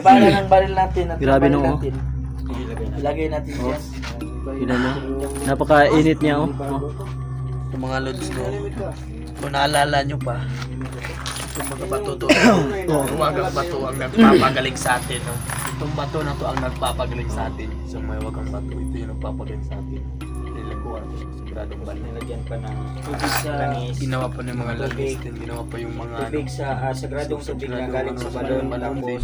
Bala ng baril natin at Grabe, baril no, oh. natin. Ilagay natin Oh. dyan. Tignan mo. Napakainit niya oh. oh. Yung mga lods ko, kung naalala nyo pa, yung mga bato to, huwagang bato ang nagpapagaling sa atin. Itong bato na to ang nagpapagaling sa atin. So may huwagang bato, ito yung nagpapagaling sa atin. Siguradong balik. Nilagyan pa ng tubig sa Ginawa pa ng mga lalis, din ginawa pa yung mga ano, tubig sa ah, sagradong tubig na galing sa balon tapos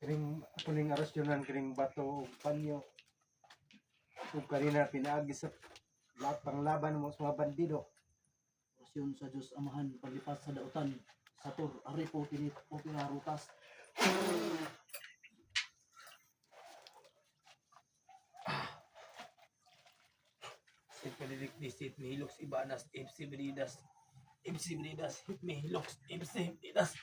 kining ako ning arasyonan kining bato ug panyo ug kanina pinaagi sa lahat pang laban mo sa mga bandido Orasyon sa Diyos Amahan, paglipat sa dautan, sa tur, ari po, tinit po, pinarutas. Sin panilikdisit, mihiloks ibanas, ipsi benidas, ipsi benidas, mihiloks, ipsi benidas.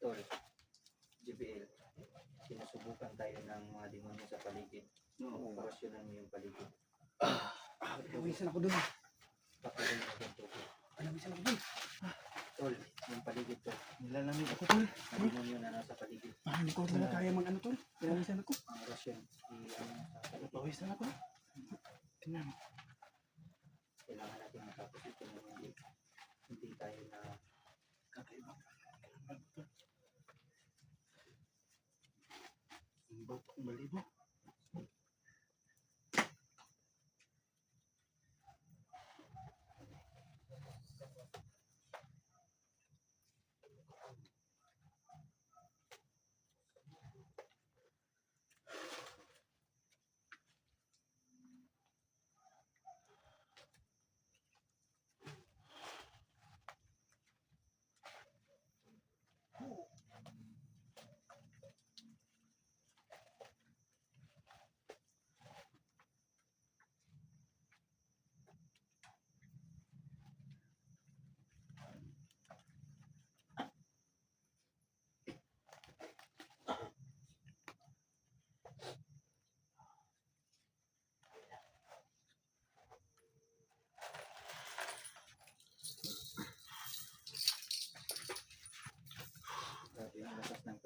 Tol, JBL, sinusubukan tayo ng mga demonyo sa paligid. Oo. Operasyonan mo yung paligid. Ah, ah pinawisan ako dun. Patuloy na dun, Tol. Pinawisan ako dun. Ah. Tol, yung paligid, Tol. Nilalamig ako, Tol. Ang demonyo na nasa paligid. Ah, hindi ko talaga kaya mag ano, Tol. Pinawisan ako. Ang orasyon. Ano, pinawisan ako. Pinawisan ako.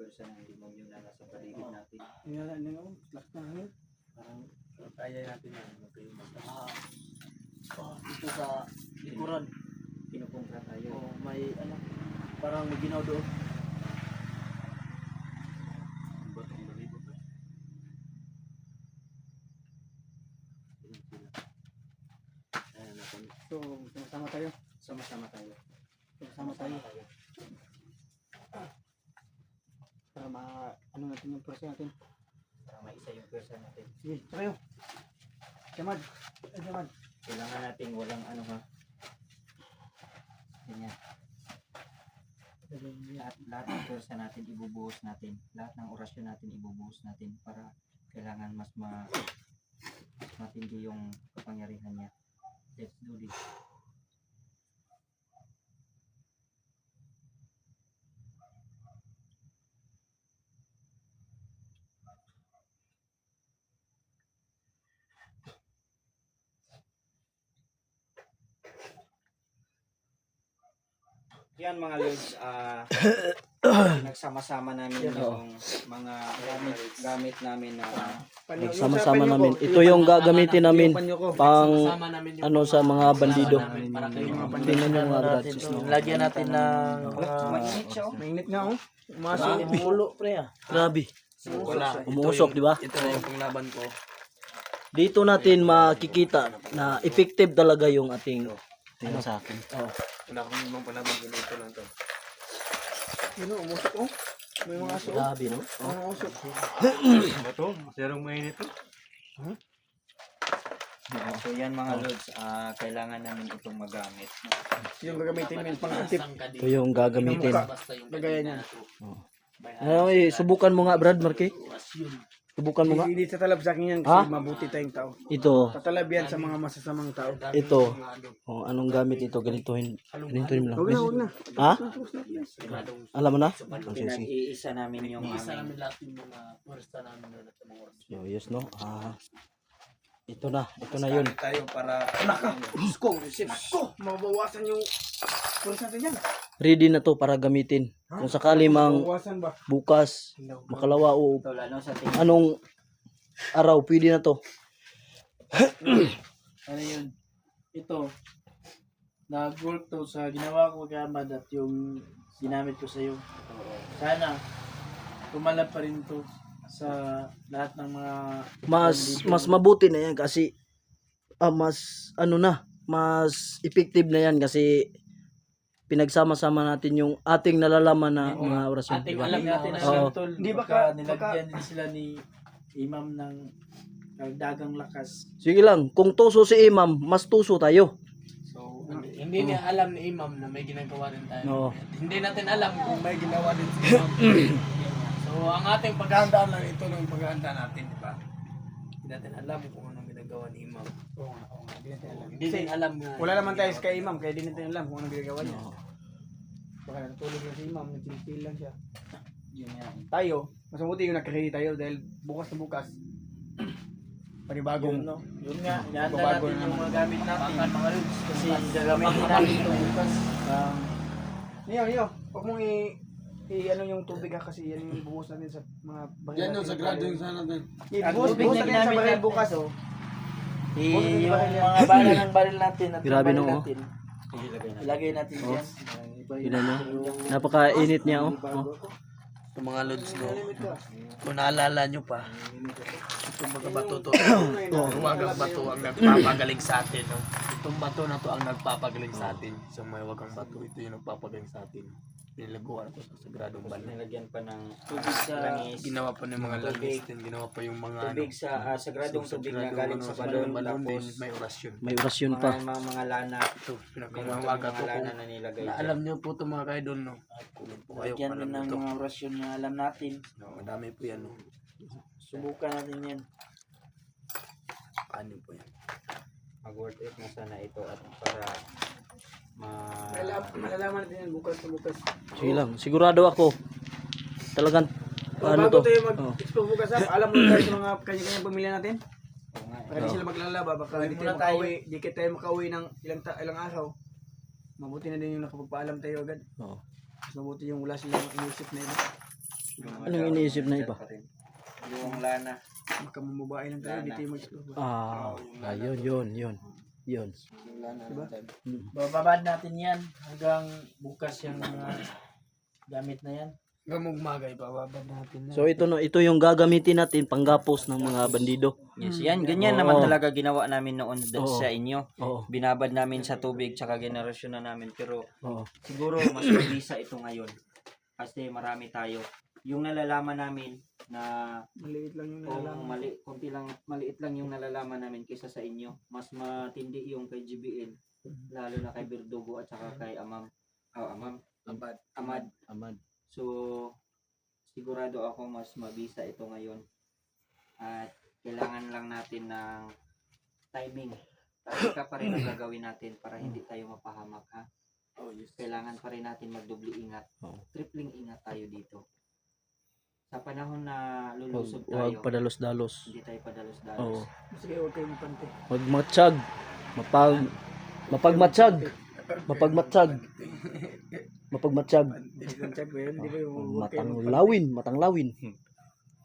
Pwersa ng demonyo na nasa paligid natin. Yan ano yun. Lakas na hangin. Parang kaya natin yan. Ah, oh, dito sa likuran. Kinukontra tayo. Oh, may ano, parang may ginaw doon. So, sama-sama tayo. Sama-sama tayo. Sama-sama tayo. Para ma ano natin yung pwersa natin. Para maisa yung pwersa natin. Sige, tayo. Jamad. Jamad. Kailangan natin walang ano ha. Ganyan. Lahat, lahat ng pwersa natin ibubuhos natin. Lahat ng orasyon natin ibubuhos natin para kailangan mas ma mas matindi yung kapangyarihan niya. Let's do this. Yan mga lords, ah nagsama-sama namin yung mga gamit, gamit namin na Nagsama-sama namin. Ito yung gagamitin namin pang yung ano sa mga bandido. para kayo mga bandido. Tingnan nyo mga gadgets? Lagyan natin ng Mainit siya oh. Mainit nga oh. Maso, mulo pre ah. Grabe. Umuusok, di ba? Ito na yung panglaban ko. Dito natin makikita na effective talaga yung ating tingnan sa akin. Oh. Wala akong ibang panglaban ko dito lang to. Yun oh, umusok oh. May mga aso oh. Grabe, no? Mga usok. Bato, masyadong mainit to. So yan mga lords, ah kailangan namin itong magamit. Yung gagamitin mo yung pang-atip. Ito yung gagamitin. Basta yung Lagaya niya. Ano, eh, subukan mo nga, Brad, Marky. Subukan mo nga. Hindi tatalab sa akin yan Ha? kasi mabuti tayong tao. Ito, Tatalab yan sa mga masasamang tao. ito. Oh, anong gamit ito? Ganituhin. Ganituhin mo lang. Huwag na, huwag na. Ha? Alam mo na? Oh, sige, sige. Pinag-iisa namin yung aming namin lahat yung mga pwersa namin doon at mga oras. So, yes, no? Ah, ito na. Ito na yun. tayo para Ko, sip ko. Mabawasan yung pulsa natin yan. Ready na to para gamitin. Kung sakali mang Mabawasan ba? bukas, makalawa o tol, ano sa tingin anong araw, pwede na to. ano yun, ito, nag-work to sa ginawa ko kay Ahmad at yung ginamit ko sa iyo. Sana, tumalab pa rin to sa lahat ng mga Mas mas mabuti na yan kasi ah, mas ano na, mas effective na yan kasi pinagsama-sama natin yung ating nalalaman na mga orasyon, di ating ba? alam natin na Oo. sila tol. Hindi Hindi baka- nilagyan din sila ni Imam ng dagang lakas. Sige lang, kung tuso si Imam, mas tuso tayo. So, hindi, hindi niya alam ni Imam na may ginagawa rin tayo. Oo. Hindi natin alam kung may ginawa din si Imam. So, ang ating paghahandaan lang ito ng paghahanda natin, di ba? Hindi natin alam kung anong ginagawa ni Imam. Oo nga, oo nga. Hindi natin alam. Hindi din alam nga. Wala naman tayo kay imam, kaya di natin alam kung anong ginagawa niya. Baka natulog lang si imam, nagsilpil lang siya. Yun tayo, mas mabuti yung nagka-ready tayo dahil bukas na bukas, panibagong Yun, no? Yun nga, inaanda Babago natin na yung mga gamit natin. mga lods. Kasi gagamitin natin ito bukas. Um, Niyo, niyo, huwag mong i, i ano yung tubig ha kasi yan yung buhos natin sa mga baril. Yan yung natin. sagrado yung sana natin. Ang Buhos, tubig buhos na natin sa ginamit baril natin. bukas oh. I, Bukas na yung baril yan. mga bala ng baril natin at Grabe, yung no, baril oh. natin. Ilagay natin. Ilagay natin Oh. dyan. Tignan mo. Napakainit niya oh. oh. Ito mga lods no. Kung naalala nyo pa, itong mga bato to, huwagang bato ang nagpapagaling sa atin. No? Itong bato na to ang nagpapagaling sa atin. So may huwagang bato, ito yung nagpapagaling sa atin. Nilaguan ko sa sagradong banal. Nilagyan pa ng Tubig sa langis. Ginawa pa ng mga langis din, ginawa pa yung mga Tubig sa ah, sagradong so, tubig na sagradong galing ano, sa sagradong balon. din, Tapos may orasyon. May orasyon mga, pa. mga, mga lana. Ito, Meron pinakamawaga mga ko lana kung na nilagay na alam niyo po ito mga kaidol, no? Comment po kayo Lagyan kung alam din ng mga orasyon na alam natin. No, madami po yan, no? Subukan natin yan. Ano po yan? Mag-worth it na sana ito at para Malalaman natin yan bukas na bukas. Sige lang. Sigurado ako. Talagang Oh, ano bago to? tayo Oh. mag-explore bukas ha, alam mo tayo sa mga kanya-kanyang pamilya natin. Nga, Para di sila maglalaba, baka di tayo makauwi, di kita tayo makauwi ng ilang, ta- ilang araw. Mabuti na din yung nakapagpaalam tayo agad. Oo. Mas mabuti yung wala silang inisip na iba. Anong iniisip na iba? Yung lana. Makamumubae lang tayo, di tayo mag-explore. Ah, ayun, yun, yun. Yun. Diba? Mm. Bababad natin yan hanggang bukas yung mga gamit na yan. Gamog magay, bababad natin na. So ito no, ito yung gagamitin natin panggapos ng mga bandido. Yes, yan. Ganyan Oo. naman talaga ginawa namin noon Oo. sa inyo. Oo. Binabad namin sa tubig tsaka generasyon na namin. Pero Oo. siguro mas mabisa ito ngayon. Kasi marami tayo. Yung nalalaman namin na Maliit lang yung kung nalalaman. mali, konti lang, maliit lang yung nalalaman namin kaysa sa inyo. Mas matindi yung kay GBL. Lalo na kay Berdugo at saka kay Amam. Oh, Amam. Abad. Amad. Amad. So, sigurado ako mas mabisa ito ngayon. At kailangan lang natin ng timing. Taka pa rin ang gagawin natin para hindi tayo mapahamak ha. Oh, yes. Kailangan pa rin natin magdubli ingat. Oo. Tripling ingat tayo dito. Sa panahon na Huwag, lulusog huwag tayo, padalos-dalos. hindi tayo padalos-dalos. Oo. Sige, huwag kayo mapante. Huwag matsyag. Mapag mapagmatsyag. Mapagmatsyag. Mapagmatsyag. Check ko yun, di ba yung huwag kayo Matang lawin, matang lawin.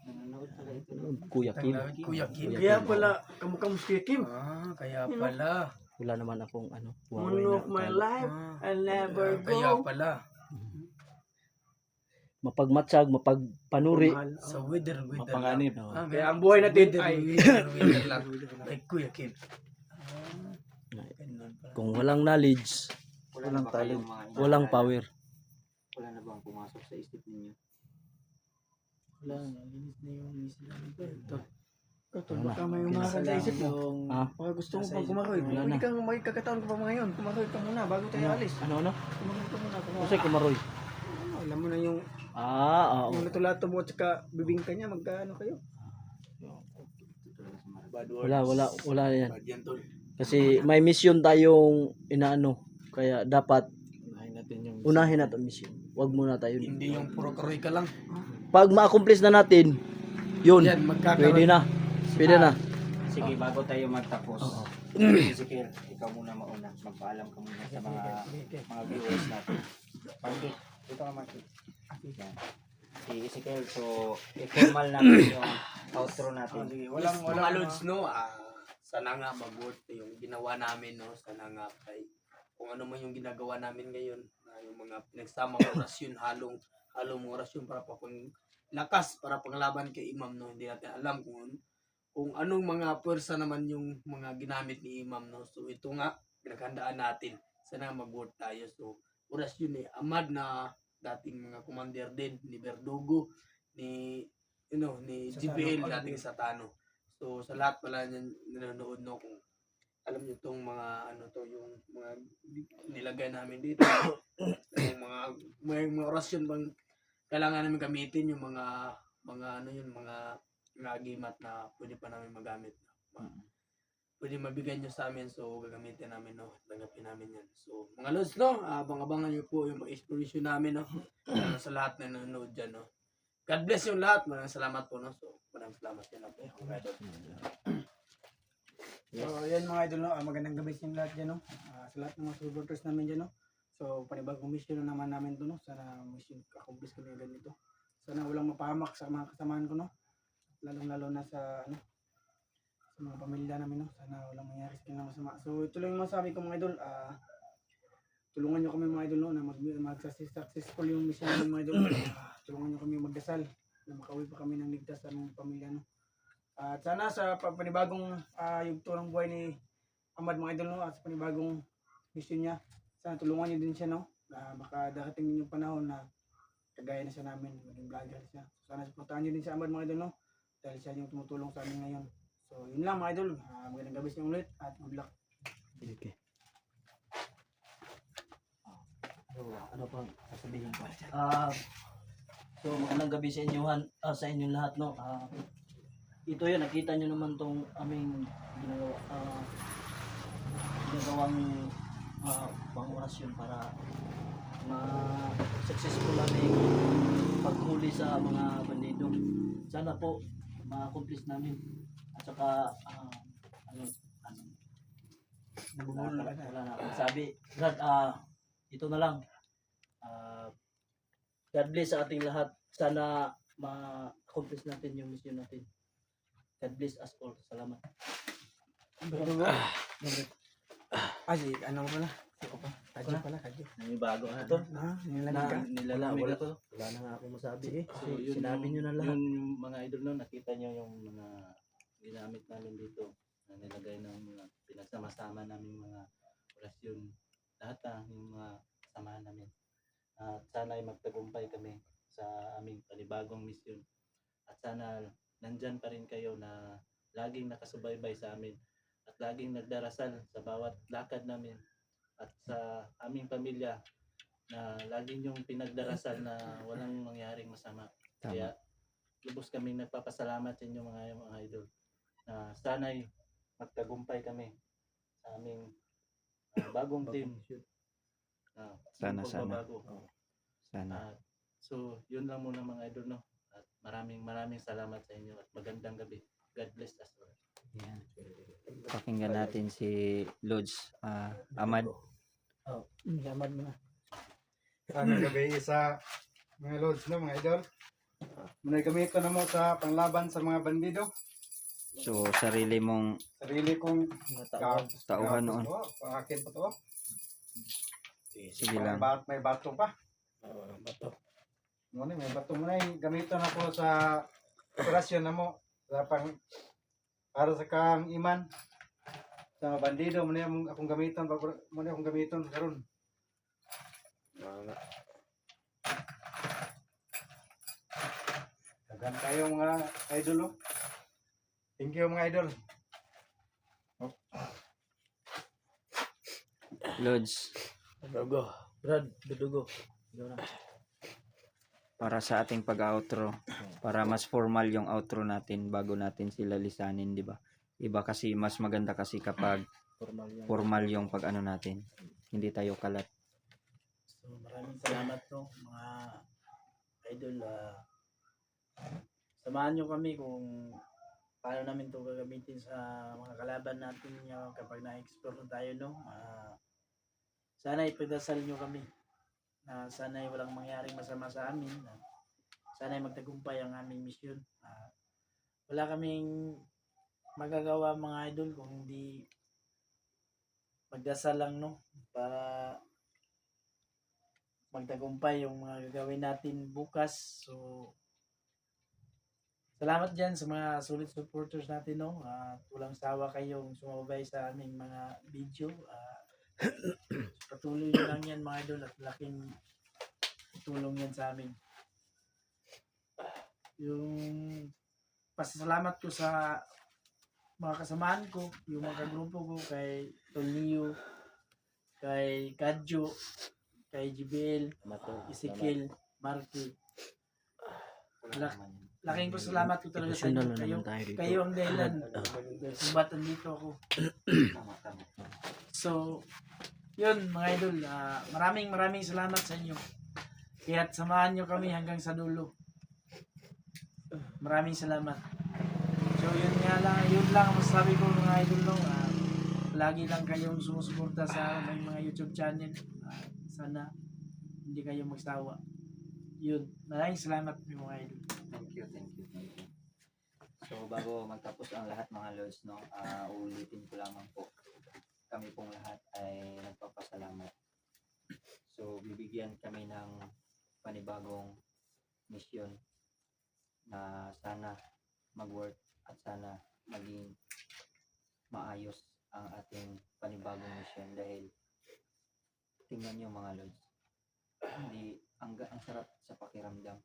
Nanonood pala ito. no? Kuya Kim. Kuya Kim. Kaya pala, kamukha mo si Kuya Kim. Ah, kaya pala. Wala naman akong ano. One of my life, Ah, I'll never kaya go. pala. Mapagmatsyag, mapagpanuri. Mahal. Sa weather, weather Mapanganib. lang. Ah, Kaya ang buhay natin weather, ay weather, weather lang. Like Kuya Kim. Kung walang knowledge, Wala na ba kayong mga walang power. Wala na bang pumasok sa isip ninyo? Wala na, linis na yung isip namin. Ito. Ito, baka may umakan sa isip mo. Yung Ah, Baka gusto mo pang kumakoy. ko, Hindi kang may kakataon ka pa mga ngayon. Kumakoy ka muna bago tayo alis. ano ano? Kumakoy ka muna. Kumakoy. Usay kumaroy. Alam mo na yung, Ah, oo. yung lato-lato mo at saka bibingka niya. Magkaano kayo? Bad words. Wala, wala, wala yan. Bad yan, tol. Kasi may mission tayong inaano. Kaya dapat Unahin natin yung... unahin natin ang mission. Huwag muna tayo. Hindi yung puro karoy ka lang. Pag ma-accomplish na natin, yun, Yan, magkakaroon. pwede na. Pwede na. Sige, bago tayo magtapos, Ezekiel, ikaw muna mauna. Magpaalam ka muna sa mga mga viewers natin. Marky, dito ka Marky. Yan. Si Ezekiel, so i-formal natin yung outro natin. Sige, Walang, walang, mga walang, lods, no? Ah, sana nga mag-worth yung ginawa namin, no? Sana nga kay kung ano man yung ginagawa namin ngayon, na yung mga pinagsamang orasyon, halong, halong orasyon para pa pang lakas, para panglaban kay Imam, no? Hindi natin alam kung kung anong mga pwersa naman yung mga ginamit ni Imam, no? So, ito nga, pinaghandaan natin. Sana mag-worth tayo. So, orasyon ni Ahmad na dating mga commander din, ni Verdugo, ni, you know, ni Sa GPL, Tano. dating sa Tano. So, sa lahat pala niyan nanonood, no, kung alam niyo tong mga ano to yung mga nilagay namin dito yung mga may mga orasyon bang kailangan namin gamitin yung mga mga ano yun mga mga agimat na pwede pa namin magamit Ma- pwede mabigay nyo sa amin so gagamitin namin no tanggapin namin yan so mga lods no abang-abangan nyo po yung mga inspiration namin no sa lahat na nanonood dyan no God bless yung lahat. Maraming salamat po. No? So, maraming salamat din po. mga idol. So, yan mga idol, no? Ah, magandang gabi sa lahat dyan, no? Ah, sa lahat ng mga supporters namin dyan, no? So, panibagong mission na naman namin to, no? Sana mission accomplish kami agad nito. Sana walang mapahamak sa mga kasamahan ko, no? Lalong-lalo na sa, ano, sa mga pamilya namin, no? Sana walang mangyari sa kanila masama. So, ito lang yung masabi ko mga idol. Ah, tulungan nyo kami mga idol, no? Na mag, mag successful yung mission namin mga idol. Ah, tulungan nyo kami magdasal na makauwi pa kami ng ligtas sa aming pamilya, no? At sana sa pa- panibagong uh, yugto ng buhay ni Ahmad mga idol no at sa panibagong mission niya sana tulungan niyo din siya no na baka darating din yung panahon na kagaya na siya namin maging vlogger siya sana supportahan niyo din si Ahmad mga idol no dahil siya yung tumutulong sa amin ngayon so yun lang mga idol uh, magandang gabi sa inyo ulit at good luck Okay. Ano, ano pang sasabihin ko? Ah, so magandang gabi sa inyo ah, sa inyong lahat no. Ah, ito yun, nakita nyo naman tong aming ginagawa, ah, ginagawang uh, pang-orasyon para ma-successful aming paghuli sa mga bandido. Sana po ma-accomplish namin. At saka, ah, ano, ano, wala, wala, wala na akong sabi. Brad, ah, ito na lang. Ah, God bless sa ating lahat. Sana ma-accomplish natin yung mission natin. God bless us all. Salamat. ah si ano pala si ko pa kadyo pala kadyo May bago na ito. ah Na, nilalag ka nilala, wala, wala na nga akong masabi eh. Kasi So, yun sinabi yung- nyo na lahat. Yun yung mga idol no, nakita nyo yung mga ginamit namin dito na nilagay ng mga pinagsama-sama namin mga orasyon. Lahat na yung mga samahan namin. At sana ay magtagumpay kami sa aming panibagong misyon. At sana nandyan pa rin kayo na laging nakasubaybay sa amin at laging nagdarasal sa bawat lakad namin at sa aming pamilya na laging yung pinagdarasal na walang mangyaring masama. Kaya lubos kaming nagpapasalamat sa inyo mga mga idol na sana'y magtagumpay kami sa aming ah, bagong team. Ah, Sana, sana. pagbabago. Sana. At so, yun lang muna mga idol, no? At maraming maraming salamat sa inyo at magandang gabi. God bless us all. Yan. Pakinggan natin si Lods ah, Ahmad. Salamat mo na Ano gabi sa mga lods no mga idol. Muna kami ito na mo sa panglaban sa mga bandido. So, sarili mong Sarili kong Tao. tauhan noon. Oh, pangakin pa to. Sige May, lang. bat, may bato pa. bato. Muna, may bato muna yung gamiton ako sa operasyon na mo. Sa pang, para sa kang iman. Sa mga bandido, muna yung akong gamiton. pag- Muna akong gamiton karon. Dagan kayo mga idol. Oh. Thank you mga idol. Lods, Dudugo. Brad, dudugo. Para sa ating pag-outro, para mas formal yung outro natin bago natin sila lisanin, di ba? Iba kasi, mas maganda kasi kapag Formal yan. formal yung pag-ano natin. Hindi tayo kalat. So, maraming salamat no, mga idol. ah samahan nyo kami kung paano namin to gagamitin sa mga kalaban natin yung kapag na-explore na tayo, no? Ah, sana ipagdasal nyo kami na sana walang mangyaring masama sa amin. na sana magtagumpay ang aming misyon. Ah, wala kaming magagawa mga idol kung hindi magdasal lang no para magtagumpay yung mga gagawin natin bukas. So, salamat dyan sa mga solid supporters natin, no? At walang sawa kayong sumabay sa aming mga video. Ah, patuloy nyo lang yan, mga idol, at laking tulong yan sa amin. Yung pasasalamat ko sa mga kasamahan ko, yung mga grupo ko, kay Tolio, kay Kadjo, kay JBL, Ezekiel, Marky. Lak- laking pasalamat ko talaga sa inyo. Kayo, kayo ang dahilan. Kung ba't nandito ako. So, yun mga idol. ah, maraming maraming salamat sa inyo. Kaya't samahan nyo kami hanggang sa dulo. Maraming salamat. So yun nga lang, yun lang ang masasabi ko mga idol no. Ah, lagi lang kayong sumusuporta sa may mga YouTube channel. Ah, sana hindi kayo magsawa. Yun. Maraming salamat mga idol. Thank you, thank you. So bago magtapos ang lahat mga lords, no, ah uulitin ko lamang po. Kami pong lahat ay nagpapasalamat. So bibigyan kami ng panibagong misyon na sana mag-work at sana maging maayos ang ating panibagong mission dahil tingnan nyo mga lords, hindi ang, ang sarap sa pakiramdam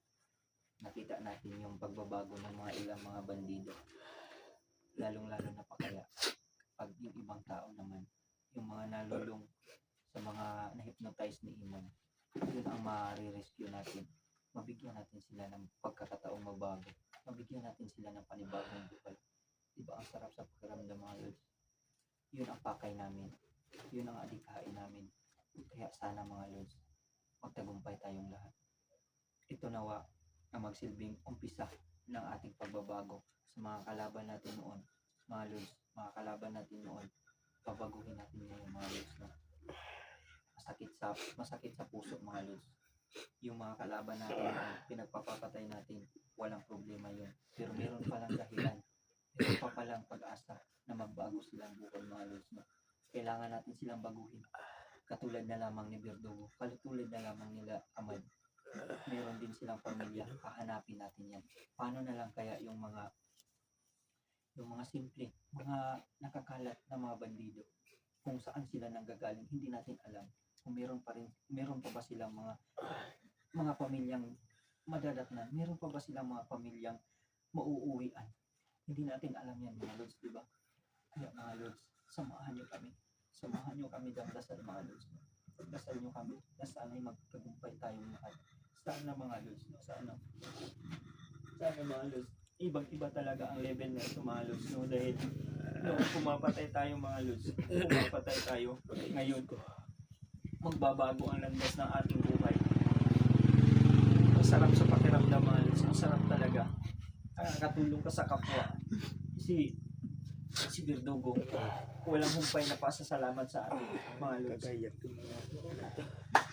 nakita natin yung pagbabago ng mga ilang mga bandido. Lalong-lalo na pa kaya pag yung ibang tao naman, yung mga nalulong sa mga na-hypnotize ni Imon, yun ang ma-rescue natin. Mabigyan natin sila ng pagkakataong magbago. Mabigyan natin sila ng panibagong buhay. Diba ang sarap sa pakiramdam mga lods? Yun ang pakay namin. Yun ang adikain namin. Kaya sana mga lods, magtagumpay tayong lahat. Ito nawa ang magsilbing umpisa ng ating pagbabago sa mga kalaban natin noon. Mga lods, mga kalaban natin noon, babaguhin natin ngayon mga lods. No? Masakit sa, masakit sa puso mga lods. Yung mga kalaban natin noon, pinagpapapatay natin, walang problema yun. Pero meron palang dahilan, meron pa palang pag-asa na magbago silang buhay mga lods. No? Kailangan natin silang baguhin. Katulad na lamang ni Berdugo, katulad na lamang nila Amad meron din silang pamilya, hahanapin natin yan. Paano na lang kaya yung mga yung mga simple, mga nakakalat na mga bandido, kung saan sila nanggagaling, hindi natin alam. Kung meron pa rin, meron pa ba silang mga mga pamilyang madadatnan, meron pa ba silang mga pamilyang mauuwian. Hindi natin alam yan mga lods, di ba? Kaya mga lods, samahan nyo kami. Samahan nyo kami ng dasal mga lods. Dasal nyo kami na sana'y magtagumpay tayong lahat sana mga lods, no? sana. Sana mga lods. Ibang-iba talaga ang level na ito mga lods, no? Dahil noong pumapatay tayo mga lods, pumapatay tayo ngayon. Magbabago ang landas ng ating buhay. Ang sarap sa pakiramdam mga lods, ang sarap talaga. Nakakatulong ka sa kapwa. Si si Birdugo, walang humpay na pasasalamat sa atin mga lods.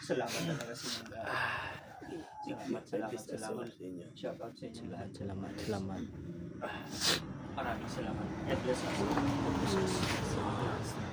Salamat talaga sa lahat. Salamat, salamat, salamat. Shout out sa inyo lahat. Salamat, salamat. Maraming salamat. God bless us. God bless us.